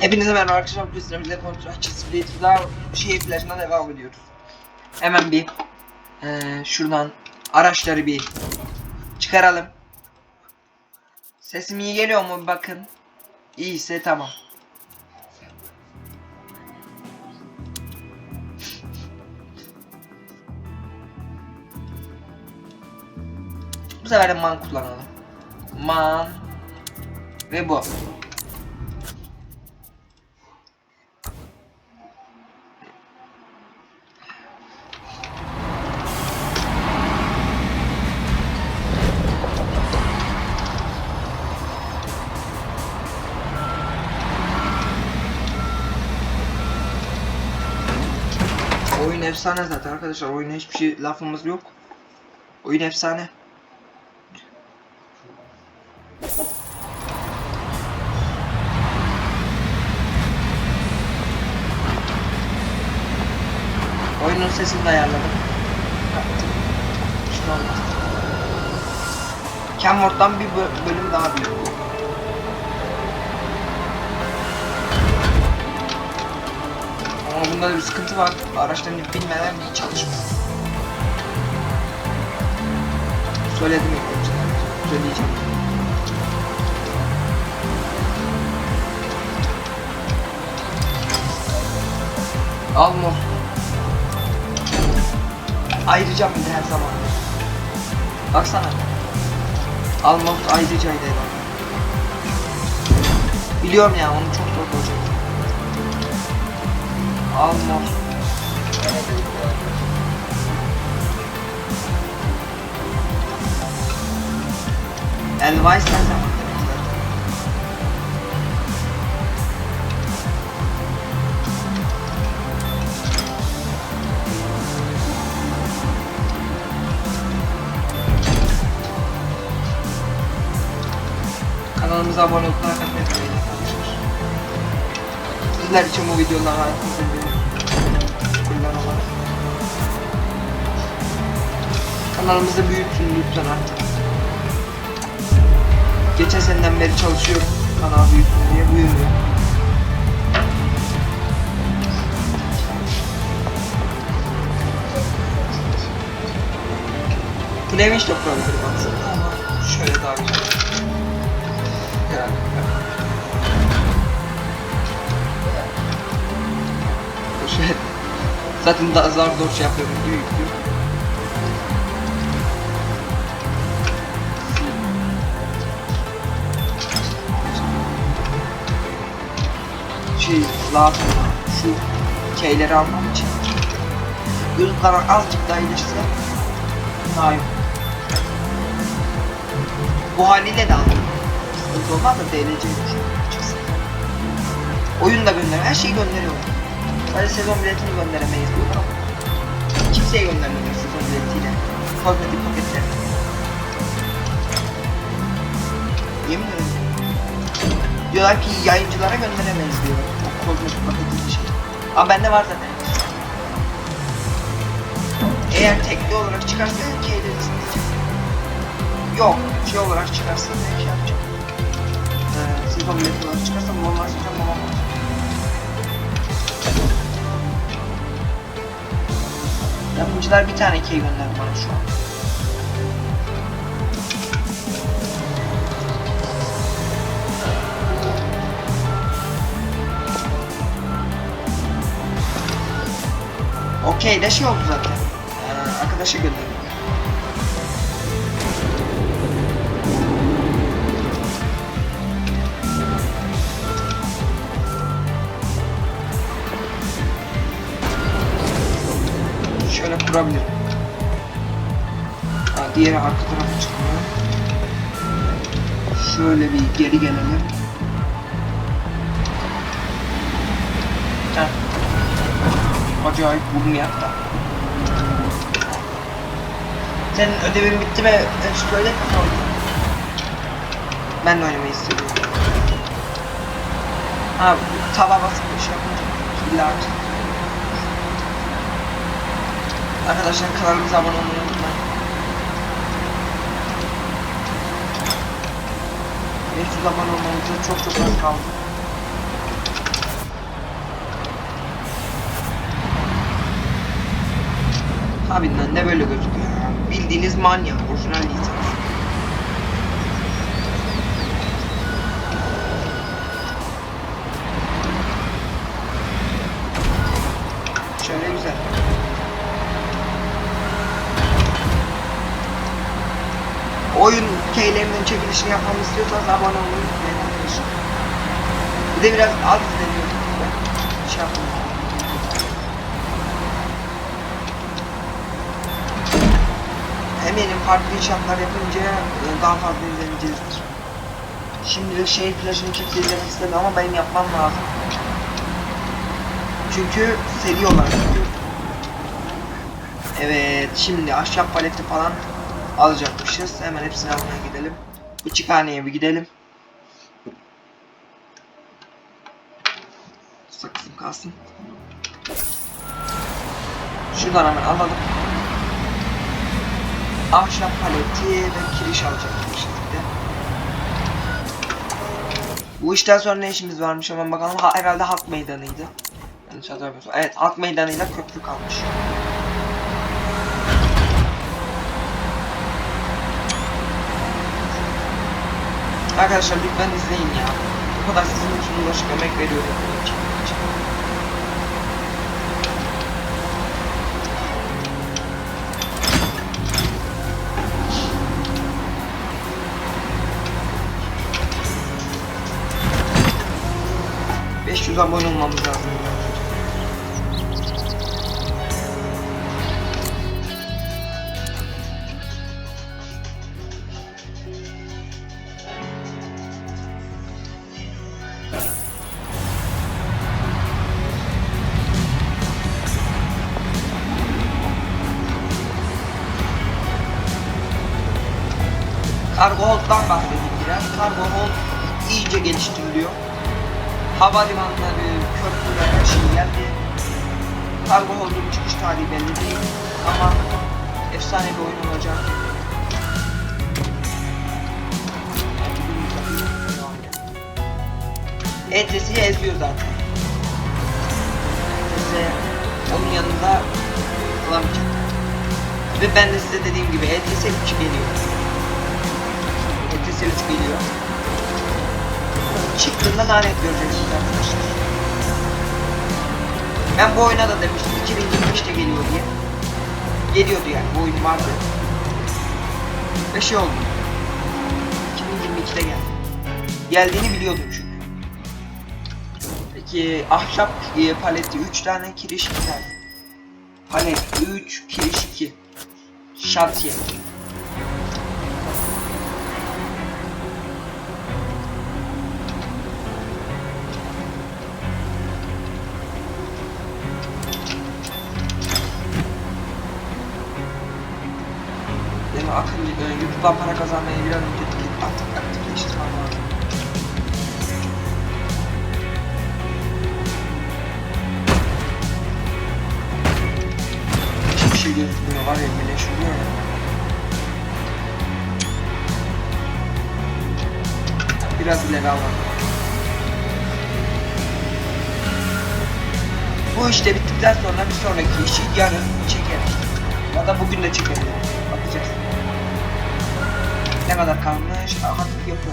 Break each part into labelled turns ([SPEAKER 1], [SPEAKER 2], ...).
[SPEAKER 1] Hepinize merhaba arkadaşlar. Bu sizlerle kontratçı split daha şey flash'ına devam ediyoruz. Hemen bir eee, şuradan araçları bir çıkaralım. Sesim iyi geliyor mu bir bakın. İyiyse tamam. Bu sefer de man kullanalım. Man ve bu. Efsane zaten arkadaşlar. Oyuna hiçbir şey lafımız yok. Oyun efsane. Oyunun sesini de ayarladım. Şunu olmaz. Bir bö- bölüm daha büyük. Bunda da bir sıkıntı var. Araçların bilmeden bir çalışmıyor. Söyledim önceden. Söyleyeceğim. Almo. Ayıracağım bir her zaman. Baksana. Almo ayrıcaydı herhalde. Biliyorum ya onu çok zor olacak. Ne zaman demek zaten. Kanalımıza abone olup like atmayı unutmayın. Sizler için bu videolar olarak. Kanalımızı büyütün lütfen artık. Geçen seneden beri çalışıyorum kanal büyüsün diye büyümüyor. Flavish de kurabilirim aslında ama şöyle daha güzel. Herhalde. Şöyle. Zaten daha zar zor şey yapıyorum. Büyük büyük. şey lazım şu şeyleri almam için karan azıcık daha iyileşse daha iyi. Bu haliyle de aldım. Sıkıntı olmaz da DLC çıksın. Oyun da gönderiyor, her şeyi gönderiyor. Sadece sezon biletini gönderemeyiz ama kimseye göndermiyor sezon biletiyle. Kozmetik paketleri. Yemin ederim. Diyorlar ki yayıncılara gönderemeyiz diyor. O kozmetik paketi şey. Ama bende var zaten. Eğer tekli olarak çıkarsa şeyleri isteyeceğim. Yok, şey olarak çıkarsa ne şey yapacağım. Ee, sezon bileti olarak çıkarsa normal sezon normal. Yapımcılar bir tane key gönderdi bana şu an. Okey de şey oldu zaten. Ee, arkadaşa gönderdim. Şöyle kurabilirim. Ha, diğeri arka tarafa çıkıyor. Şöyle bir geri gelelim. Heh. Acayip burnu yaktı. Senin ödevin bitti mi? Hiç böyle? Ben de oynamayı istiyorum. Ha, tava basıp bir şey yapınca killer açtı. Arkadaşlar kanalımıza abone olmayı unutmayın. Ve siz abone olmanıza çok çok az kaldı. Tabinden de böyle gözüküyor. Bildiğiniz manya, orijinal lisan. Keylerinin çekilişini yapmamı istiyorsanız abone olmayı unutmayın arkadaşlar. Bir de biraz az izleniyor. Şey yapmayayım. Eminim farklı inşaatlar yapınca e, daha fazla izleneceğizdir. Şimdi şehir plajını kimse izlemek istemiyor ama benim yapmam lazım. Çünkü gidiyor. Evet şimdi ahşap paleti falan alacakmışız. Hemen hepsini almaya gidelim. Bıçıkhaneye bir gidelim. Sakızım kalsın. Şuradan hemen alalım. Ahşap paleti ve kiriş alacaktık şimdi. Bu işten sonra ne işimiz varmış hemen bakalım. Ha, herhalde halk meydanıydı. Yanlış. Evet halk meydanıyla köprü kalmış. Arkadaşlar lütfen izleyin ya. Bu kadar sizin için uğraşıp emek veriyorum. için. ...500 abone olmamız lazım. Kargo Hold'dan bahsedeyim biraz. Kargo Hold iyice geliştiriliyor. Havalimanları, köprüler her şey geldi. Kargo Hold'un çıkış tarihi belli değil ama efsane bir oyun olacak. ETS'yi eziyor zaten. ETS onun yanında olamayacak. Ve ben de size dediğim gibi ETS 3 geliyor. 3 geliyor. Çıktığında lanet göreceksiniz arkadaşlar. Ben bu oyuna da demiştim 2025'te geliyor diye. Geliyordu yani bu oyun vardı. Ve şey oldu. 2022'de geldi. Geldiğini biliyordum çünkü. Peki ahşap e, paleti 3 tane kiriş 2 tane. Palet 3 kiriş 2. Şantiye. Akıllı e, YouTube'dan para kazanmaya bir an önce aktif aktifleştirmem lazım. Hiçbir şey gözükmüyor var ya birleşiyor ya. Biraz ileri alalım. Bu işte bittikten sonra bir sonraki işi yarın çekeriz. Ya da bugün de çekeriz. Bakacağız. Ne kadar kalmış? Hafif yapı.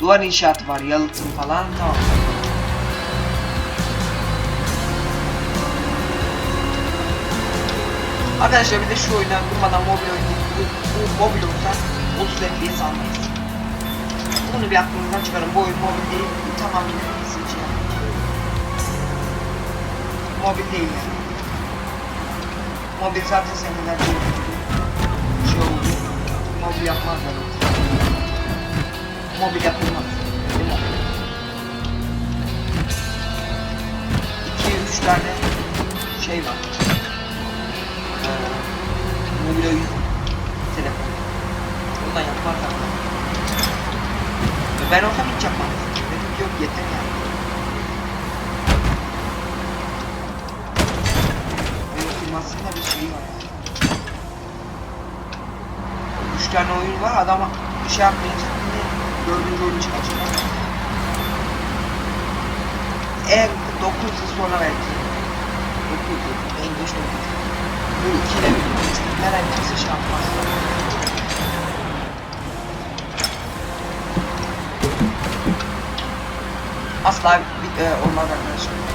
[SPEAKER 1] Duvar inşaatı var, yalıtım falan. Tamam. Arkadaşlar bir de şu oyundan durmadan mobil oyun bu, bu mobil olsa 30 FPS almayız. Bunu bir aklınızdan çıkarın. Bu oyun mobil değil. Tamamen PC için yapılmış. Mobil değil yani. Mobil zaten senelerce şey oldu. Mobil yapmazlar. Mobil yapılmaz. Değil mi? Tane şey var. Ee, mobil oyun telefon. Ondan yapmazlar. Ben olsam hiç yapmam. Dedim yok yeter yani. Oyun firmasında bir şey var. Üç tane oyun var adama bir şey yapmayınca dördüncü oyunu çıkacak. Eğer 9 yıl sonra belki kötü. English çok kötü. Böyle ikile bir üçlükler kimse şey yapmaz. Asla e, olmaz arkadaşlar.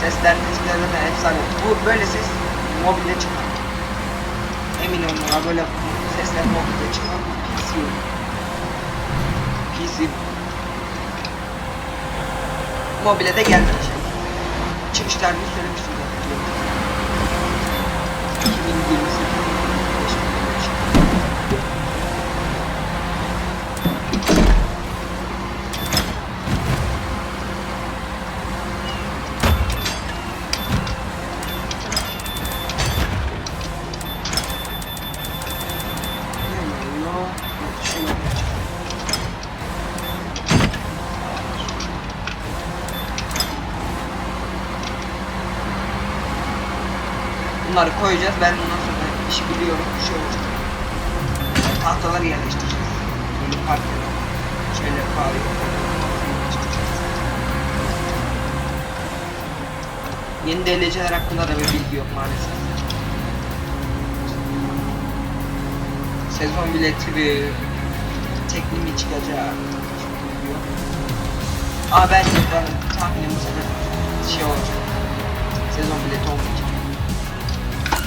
[SPEAKER 1] Seslendiricilerden de efsane. Bu böyle ses mobilde çıkar. Emin olun bana böyle sesler mobilde çıkar. PC. PC. Mobile de gelmeyecek. Çıkışlarını söylemiştim. 2020 Bunları koyacağız. Ben bundan sonra işi biliyorum. Şey olacak. Tahtaları yerleştireceğiz. Böyle parklara. Şöyle pahalı. Yeni DLC'ler hakkında da bir bilgi yok maalesef. Sezon bileti bir tekli mi çıkacak? Aa bence ben tahminim bu sefer şey olacak. Sezon bileti olmayacak.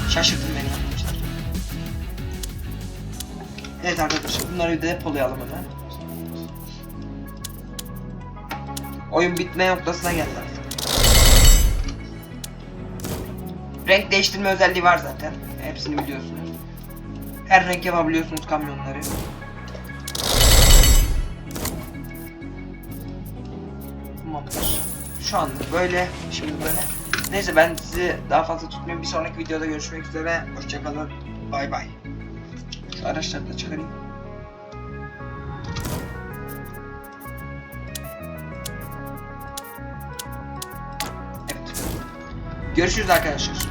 [SPEAKER 1] Şaşırttın beni yapmışlar. Evet arkadaşlar bunları depolayalım hemen. Oyun bitme noktasına geldi. Renk değiştirme özelliği var zaten. Hepsini biliyorsunuz. Her renk yapabiliyorsunuz kamyonları. Tamamdır. Şu anlık böyle. Şimdi böyle. Neyse ben sizi daha fazla tutmayayım. Bir sonraki videoda görüşmek üzere. Hoşçakalın. Bay bay. Şu araçları da çıkarayım. Evet. Görüşürüz arkadaşlar.